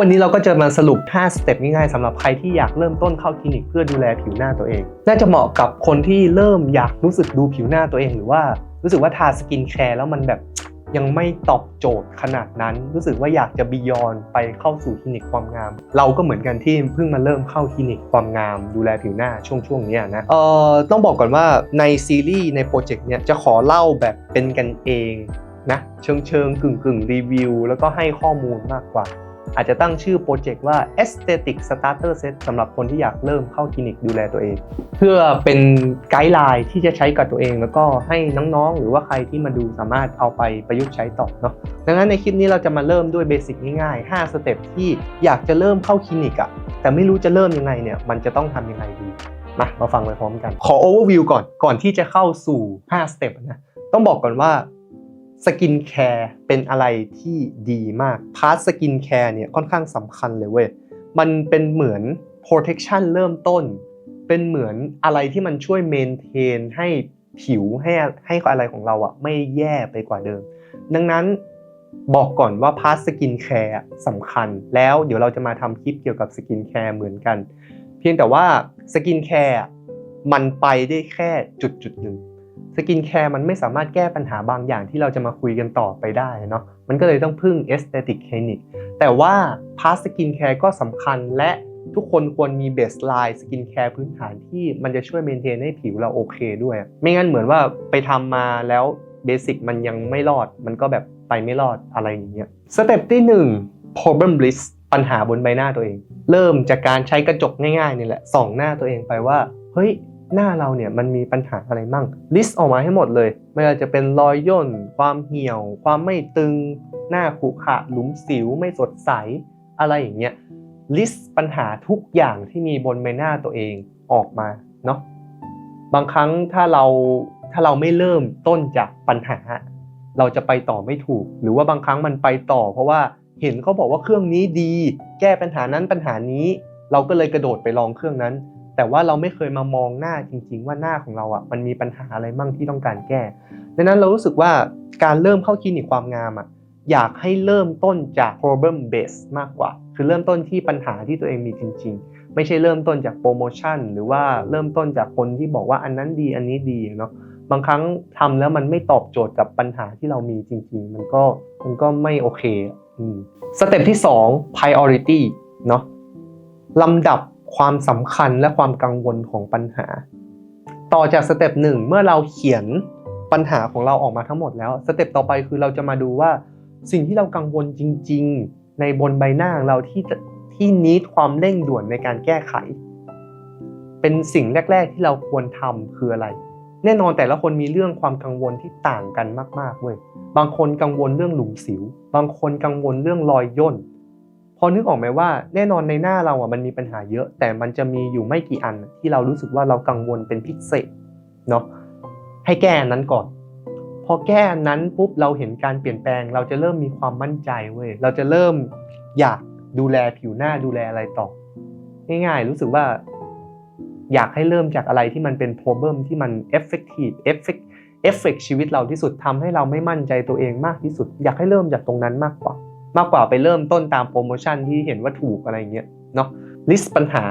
วันนี้เราก็จะมาสรุป 5 สเต็ปง่ายๆสำหรับใครที่อยากเริ่มต้นเข้าคลินิกเพื่อดูแลผิวหน้าตัวเอง น่าจะเหมาะกับคนที่เริ่มอยากรู้สึกดูผิวหน้าตัวเอง หรือว่ารู้สึกว่าทาสกินแคร์แล้วมันแบบยังไม่ตอบโจทย์ขนาดนั้น รู้สึกว่าอยากจะบียอนไปเข้าสู่คลินิกความงาม เราก็เหมือนกันที่เพิ่งมาเริ่มเข้าคลินิกความงาม ดูแลผิวหน้าช่วงช่วงๆนี้นะเอ่อต้องบอกก่อนว่าในซีรีส์ในโปรเจกต์เนี้ยจะขอเล่าแบบเป็นกันเองนะเชิงเชิงกึ่งกึ่งรีวิวแล้วก็ให้ข้อมูลมากกว่า อาจจะตั้งชื่อโปรเจกต์ว่า Aesthetic Starter Set สำหรับคนที่อยากเริ่มเข้าคลินิกดูแลตัวเอง เพื่อเป็นไกด์ไลน์ที่จะใช้กับตัวเอง แล้วก็ให้น้องๆ หรือว่าใครที่มาดูสามารถเอาไปประยุกต์ใช้ต่อเนาะดังนั้นในคลิปนี้เราจะมาเริ่มด้วยเบสิกง่ายๆ 5 สเต็ปที่อยากจะเริ่มเข้าคลินิกอะแต่ไม่รู้จะเริ่มยังไงเนี่ยมันจะต้องทำยังไงดีมามาฟังไปพร้อมกัน ขอ overview ก่อนก่อนที่จะเข้าสู่ 5 สเต็ปนะต้องบอกก่อนว่า สกินแคร์เป็นอะไรที่ดีมากพาร์ทสกินแคร์เนี่ยค่อนข้างสำคัญเลยเว้ยมันเป็นเหมือน protection เริ่มต้น เป็นเหมือนอะไรที่มันช่วยเมนเทนให้ผิวให้ให้อะไรของเราอะไม่แย่ไปกว่าเดิม ดังนั้นบอกก่อนว่าพาร์ทสกินแคร์สำคัญ แล้วเดี๋ยวเราจะมาทำคลิปเกี่ยวกับสกินแคร์เหมือนกัน เพียงแต่ว่าสกินแคร์มันไปได้แค่จุดจุดหนึ่ง สกินแคร์มันไม่สามารถแก้ปัญหาบางอย่างที่เราจะมาคุยกันต่อไปได้เนาะมันก็เลยต้องพึ่ง aesthetic clinic แต่ว่าพาร์ทสกินแคร์ก็สำคัญและทุกคนควรมีเบสไลน์สกินแคร์พื้นฐานที่มันจะช่วยเมนเทนให้ผิวเราโอเคด้วย ไม่งั้นเหมือนว่าไปทำมาแล้วเบสิกมันยังไม่รอด มันก็แบบไปไม่รอดอะไรอย่างเงี้ยสเต็ปที่ 1 problem list ปัญหาบนใบหน้าตัวเอง เริ่มจากการใช้กระจกง่ายๆนี่แหละส่องหน้าตัวเองไปว่า เฮ้ย หน้าเราเนี่ยมันมีปัญหาอะไรมั่งลิสต์ออกมาให้หมดเลย ไม่ว่าจะเป็นรอยย่น ความเหี่ยว ความไม่ตึง หน้าขรุขระหลุมสิวไม่สดใส อะไรอย่างเงี้ยลิสต์ปัญหาทุกอย่างที่มีบนใบหน้าตัวเองออกมาเนาะบางครั้งถ้าเราถ้าเราไม่เริ่มต้นจากปัญหา เราจะไปต่อไม่ถูก หรือว่าบางครั้งมันไปต่อ เพราะว่าเห็นเขาบอกว่าเครื่องนี้ดี แก้ปัญหานั้นปัญหานี้ เราก็เลยกระโดดไปลองเครื่องนั้น แต่ว่าเราไม่เคยมามองหน้าจริง ๆ ว่าหน้าของเราอะมันมีปัญหาอะไรบ้างที่ต้องการแก้ดังนั้นเรารู้สึกว่าการเริ่มเข้าคลินิกความงามอะอยากให้เริ่มต้นจาก problem base มากกว่า คือเริ่มต้นที่ปัญหาที่ตัวเองมีจริง ๆ ไม่ใช่เริ่มต้นจากโปรโมชั่น หรือว่าเริ่มต้นจากคนที่บอกว่าอันนั้นดีอันนี้ดีเนาะบางครั้งทำแล้วมันไม่ตอบโจทย์กับปัญหาที่เรามีจริง ๆ มันก็มันก็ไม่โอเคอืมสเต็ปที่ 2 priority เนาะลำดับ ความสำคัญและความกังวลของปัญหา ต่อจากสเต็ปหนึ่งเมื่อเราเขียนปัญหาของเราออกมาทั้งหมดแล้วสเต็ปต่อไปคือเราจะมาดูว่าสิ่งที่เรากังวลจริง ๆ ในบนใบหน้าของเราที่ที่นิดความเร่งด่วนในการแก้ไข เป็นสิ่งแรก ๆ ที่เราควรทำคืออะไร แน่นอนแต่ละคนมีเรื่องความกังวลที่ต่างกันมากๆเว้ยบางคนกังวลเรื่องหลุมสิว บางคนกังวลเรื่องรอยย่น อนึกออกไหมว่าแน่นอนในหน้าเราอะมันมีปัญหาเยอะ แต่มันจะมีอยู่ไม่กี่อันที่เรารู้สึกว่าเรากังวลเป็นพิเศษเนาะให้แก้อันนั้นก่อน พอแก้อันนั้นปุ๊บเราเห็นการเปลี่ยนแปลง เราจะเริ่มมีความมั่นใจเว้ยเราจะเริ่มอยากดูแลผิวหน้าดูแลอะไรต่อ ง่ายๆ รู้สึกว่า อยากให้เริ่มจากอะไรที่มันเป็น problem ที่มัน effective effect effect ชีวิตเราที่สุดทำให้เราไม่มั่นใจตัวเองมากที่สุด อยากให้เริ่มจากตรงนั้นมากกว่า มากกว่าไปเริ่มต้นตามโปรโมชั่นที่เห็นว่าถูกอะไรเงี้ยเนาะ list ปัญหา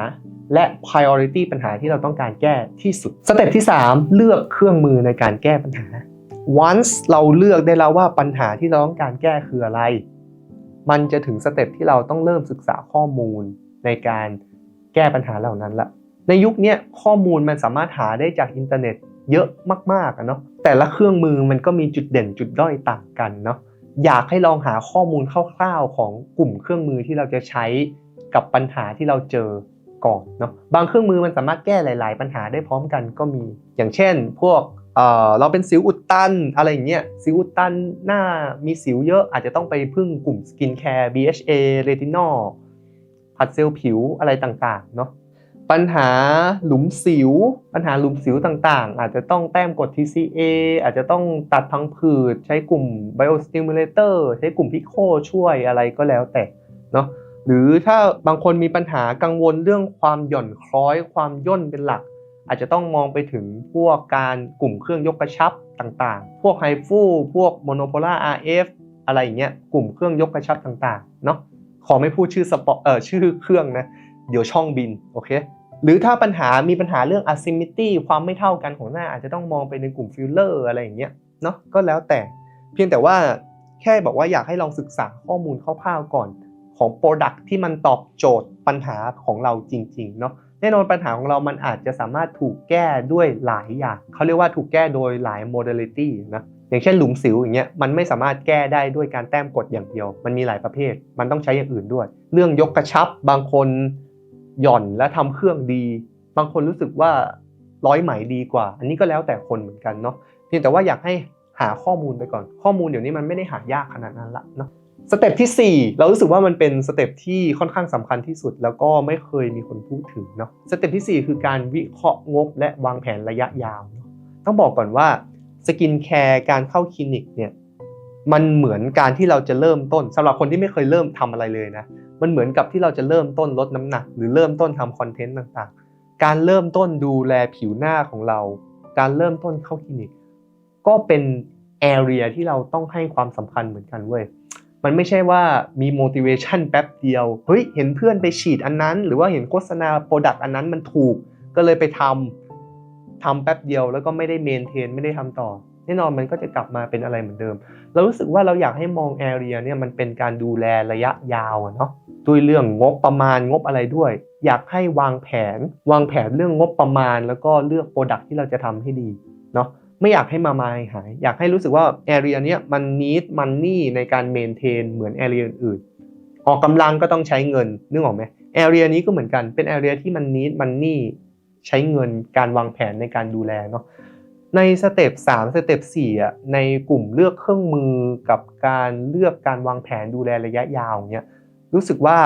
และ priority ปัญหาที่เราต้องการแก้ที่สุดสเต็ปที่ 3 เลือกเครื่องมือในการแก้ปัญหา once เราเลือกได้แล้วว่าปัญหาที่เราต้องการแก้คืออะไร มันจะถึงสเต็ปที่เราต้องเริ่มศึกษาข้อมูลในการแก้ปัญหาเหล่านั้นละในยุคนี้ข้อมูลมันสามารถหาได้จากอินเทอร์เน็ตเยอะมากๆเนาะแต่ละเครื่องมือมันก็มีจุดเด่นจุดด้อยต่างกันเนาะ อยากให้ลองหาข้อมูลคร่าวๆของกลุ่มเครื่องมือที่เราจะใช้กับปัญหาที่เราเจอก่อนเนาะบางเครื่องมือมันสามารถแก้หลาย ๆ ปัญหาได้พร้อมกันก็มี อย่างเช่น พวกเออเราเป็นสิวอุดตันอะไรอย่างเงี้ยสิวอุดตันหน้ามีสิวเยอะอาจจะต้องไปพึ่งกลุ่มสกินแคร์ BHA เรตินอลผัดเซลล์ผิวอะไรต่างๆเนาะ ปัญหาหลุมสิว ปัญหาหลุมสิวต่างๆ อาจจะต้องแต้มกด TCA อาจจะต้องตัดพังผืด ใช้กลุ่ม biostimulator ใช้กลุ่มพิโคช่วยอะไรก็แล้วแต่เนาะหรือถ้าบางคนมีปัญหากังวลเรื่องความหย่อนคล้อยความย่นเป็นหลัก อาจจะต้องมองไปถึงพวกการกลุ่มเครื่องยกกระชับต่างๆ พวกไฮฟูพวกโมโนโพล่า RF อะไรอย่างเงี้ยกลุ่มเครื่องยกกระชับต่างๆเนาะขอไม่พูดชื่อสปอเอ่อชื่อเครื่องนะ เดี๋ยวช่องบินโอเคหรือถ้าปัญหามีปัญหาเรื่อง asymmetry ความไม่เท่ากันของหน้าอาจจะต้องมองไปในกลุ่มฟิลเลอร์อะไรอย่างเงี้ยเนาะก็แล้วแต่เพียงแต่ว่าแค่บอกว่าอยากให้ลองศึกษาข้อมูลคร่าวๆก่อนของ Product ที่มันตอบโจทย์ปัญหาของเราจริงๆเนาะแน่นอนปัญหาของเรามันอาจจะสามารถถูกแก้ด้วยหลายอย่างเขาเรียกว่าถูกแก้โดยหลาย modality นะอย่างเช่นหลุมสิวอย่างเงี้ยมันไม่สามารถแก้ได้ด้วยการแต้มกดอย่างเดียว มันมีหลายประเภท มันต้องใช้อย่างอื่นด้วย เรื่องยกกระชับบางคน หย่อนและทำเครื่องดี บางคนรู้สึกว่าร้อยไหมดีกว่า อันนี้ก็แล้วแต่คนเหมือนกันเนาะเพียงแต่ว่าอยากให้หาข้อมูลไปก่อน ข้อมูลเดี๋ยวนี้มันไม่ได้หายากขนาดนั้นละเนาะสเต็ปที่ 4 เรารู้สึกว่ามันเป็นสเต็ปที่ค่อนข้างสำคัญที่สุด แล้วก็ไม่เคยมีคนพูดถึงเนาะสเต็ปที่ 4 คือการวิเคราะห์งบและวางแผนระยะยาวเนอะต้องบอกก่อนว่าสกินแคร์การเข้าคลินิกเนี่ยมันเหมือนการที่เราจะเริ่มต้นสำหรับคนที่ไม่เคยเริ่มทำอะไรเลยนะ มันเหมือนกับที่เราจะเริ่มต้นลดน้ำหนัก หรือเริ่มต้นทำคอนเทนต์ต่างๆ การเริ่มต้นดูแลผิวหน้าของเรา การเริ่มต้นเข้าคลินิก ก็เป็น area ที่เราต้องให้ความสำคัญเหมือนกันเว้ย มันไม่ใช่ว่ามี motivation แป๊บเดียว เฮ้ย เห็นเพื่อนไปฉีดอันนั้น หรือว่าเห็นโฆษณา product อันนั้นมันถูก ก็เลยไปทำทำแป๊บเดียวแล้วก็ไม่ได้ maintain ไม่ได้ทำต่อ แน่นอนมันก็จะกลับมาเป็นอะไรเหมือนเดิม เรารู้สึกว่าเราอยากให้มอง area เนี่ยมันเป็นการดูแลระยะยาวอะเนาะด้วยเรื่องงบประมาณงบอะไรด้วย อยากให้วางแผน วางแผนเรื่องงบประมาณ แล้วก็เลือก product ที่เราจะทำให้ดีเนาะไม่อยากให้มามาหาย อยากให้รู้สึกว่า area เนี้ยมัน need money ในการ maintain เหมือน area อื่นๆออกกำลังก็ต้องใช้เงินนึกออกไหม area นี้ก็เหมือนกันเป็น area ที่มัน need money ใช้เงินการวางแผนในการดูแลเนาะ ในสเต็ป3สเต็ป4อะในกลุ่มเลือกเครื่องมือกับการเลือกการวางแผนดูแลระยะยาวเนี้ยรู้สึกว่า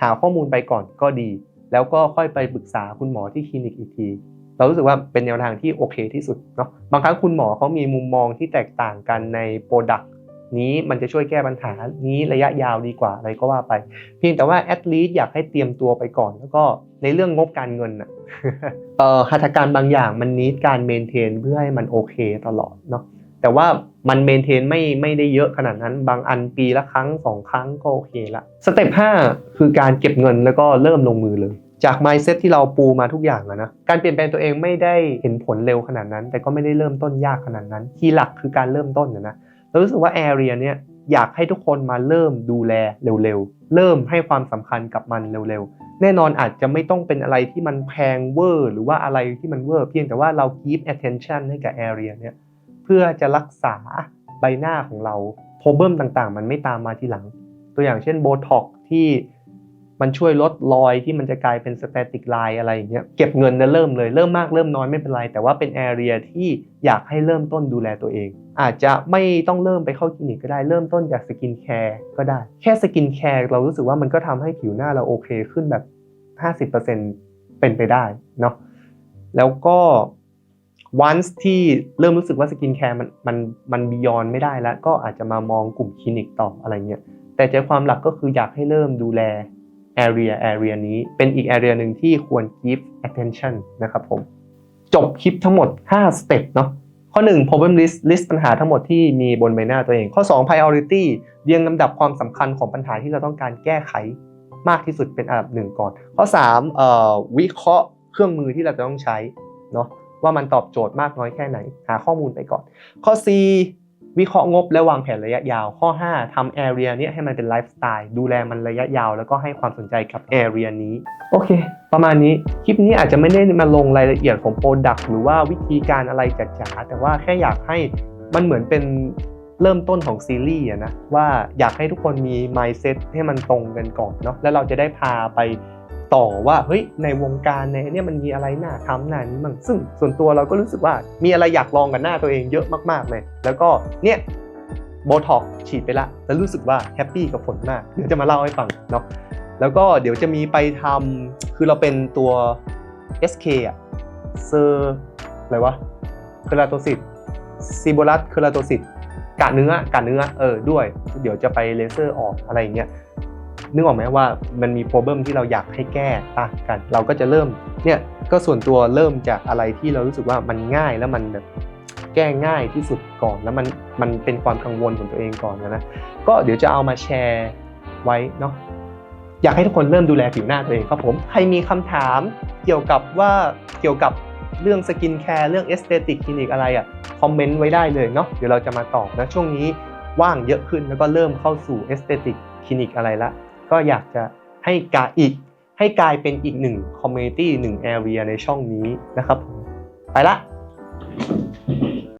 หาข้อมูลไปก่อนก็ดี แล้วก็ค่อยไปปรึกษาคุณหมอที่คลินิกอีกที เรารู้สึกว่าเป็นแนวทางที่โอเคที่สุดเนาะบางครั้งคุณหมอเขามีมุมมองที่แตกต่างกันในโปรดักต์นี้มันจะช่วยแก้ปัญหานี้ระยะยาวดีกว่าอะไรก็ว่าไป เพียงแต่ว่าแอดลีสอยากให้เตรียมตัวไปก่อน แล้วก็ ในเรื่องงบการเงินอะเอ่อหัตถการบางอย่างมันนิดการเมนเทนเพื่อให้มันโอเคตลอดเนาะแต่ว่ามันเมนเทนไม่ไม่ได้เยอะขนาดนั้น บางอันปีละครั้งสองครั้งก็โอเคละสเต็ป5คือการเก็บเงินแล้วก็เริ่มลงมือเลย จาก mindset ที่เราปูมาทุกอย่างอะนะการเปลี่ยนแปลงตัวเองไม่ได้เห็นผลเร็วขนาดนั้น แต่ก็ไม่ได้เริ่มต้นยากขนาดนั้น ที่หลักคือการเริ่มต้นนะนะเรารู้สึกว่า area เนี้ย อยากให้ทุกคนมาเริ่มดูแลเร็วๆ เริ่มให้ความสำคัญกับมันเร็วๆ แน่นอนอาจจะไม่ต้องเป็นอะไรที่มันแพงเวอร์ หรือว่าอะไรที่มันเวอร์ เพียงแต่ว่าเรา keep attention ให้กับ area เนี่ยเพื่อจะรักษาใบหน้าของเรา problem ต่างๆ มันไม่ตามมาทีหลัง ตัวอย่างเช่นโบท็อกที่ มันช่วยลดรอยที่มันจะกลายเป็นสแตติกไลน์อะไรอย่างเงี้ยเก็บเงินนะเริ่มเลยเริ่มมากเริ่มน้อยไม่เป็นไร แต่ว่าเป็นแอเรียที่อยากให้เริ่มต้นดูแลตัวเอง อาจจะไม่ต้องเริ่มไปเข้าคลินิกก็ได้เริ่มต้นจากสกินแคร์ก็ได้ แค่สกินแคร์เรารู้สึกว่ามันก็ทำให้ผิวหน้าเราโอเคขึ้นแบบ 50%เป็นไปได้เนาะแล้วก็ once ที่เริ่มรู้สึกว่าสกินแคร์มันมันมันบียอนไม่ได้แล้ว ก็อาจจะมามองกลุ่มคลินิกต่ออะไรเงี้ยแต่ใจความหลักก็คืออยากให้เริ่มดูแล area area นี้เป็นอีก area หนึ่งที่ควร give attention นะครับผม จบคลิปทั้งหมด 5 step เนาะข้อ 1 problem list list ปัญหาทั้งหมดที่มีบนใบหน้าตัวเอง ข้อ 2 priority เรียงลำดับความสำคัญของปัญหาที่เราต้องการแก้ไขมากที่สุดเป็นอันดับหนึ่งก่อน ข้อ3เอ่อวิเคราะห์เครื่องมือที่เราจะต้องใช้เนาะว่ามันตอบโจทย์มากน้อยแค่ไหน หาข้อมูลไปก่อน ข้อ 4 วิเคราะห์งบและวางแผนระยะยาว ข้อ 5ทำแอเรียนี้ให้มันเป็นไลฟ์สไตล์ดูแลมันระยะยาว แล้วก็ให้ความสนใจกับแอเรียนี้ โอเค ประมาณนี้ คลิปนี้อาจจะไม่ได้มาลงรายละเอียดของโปรดักต์หรือว่าวิธีการอะไรจ๋าๆแต่ว่าแค่อยากให้มันเหมือนเป็นเริ่มต้นของซีรีส์นะว่าอยากให้ทุกคนมี mindset ให้มันตรงกันก่อนเนาะแล้วเราจะได้พาไป ต่อว่าเฮ้ยในวงการในเนี่ยมันมีอะไรน่าทำน่านี้มั่งซึ่งส่วนตัวเราก็รู้สึกว่ามีอะไรอยากลองกับหน้าตัวเองเยอะมากๆเลย แล้วก็เนี่ยโบท็อกฉีดไปละแล้วรู้สึกว่าแฮปปี้กับผลมากเดี๋ยวจะมาเล่าให้ฟังเนาะแล้วก็เดี๋ยวจะมีไปทำคือเราเป็นตัว SK อะเซอร์อะไรวะเคลาโตซิตซีโบลัสเคลาโตซิตกะเนื้อกะเนื้อเออด้วย เดี๋ยวจะไปเลเซอร์ออกอะไรอย่างเงี้ย นึกออกไหมว่ามันมีปัญหาที่เราอยากให้แก้ต่างกัน เราก็จะเริ่มเนี่ยก็ส่วนตัวเริ่มจากอะไรที่เรารู้สึกว่ามันง่ายแล้วมันแบบแก้ง่ายที่สุดก่อนแล้วมันมันเป็นความกังวลของตัวเองก่อนนะก็เดี๋ยวจะเอามาแชร์ไว้เนาะอยากให้ทุกคนเริ่มดูแลผิวหน้าตัวเองครับผมใครมีคำถามเกี่ยวกับว่าเกี่ยวกับเรื่องสกินแคร์เรื่องเอสเตติกคลินิกอะไรอะคอมเมนต์ไว้ได้เลยเนาะเดี๋ยวเราจะมาตอบนะช่วงนี้ว่างเยอะขึ้นแล้วก็เริ่มเข้าสู่เอสเตติกคลินิกอะไรละ ก็อยากจะให้กาอีก ให้กลายเป็นอีกหนึ่งคอมเมูนิตี้หนึ่งแอร์เวียในช่องนี้นะครับ ไปละ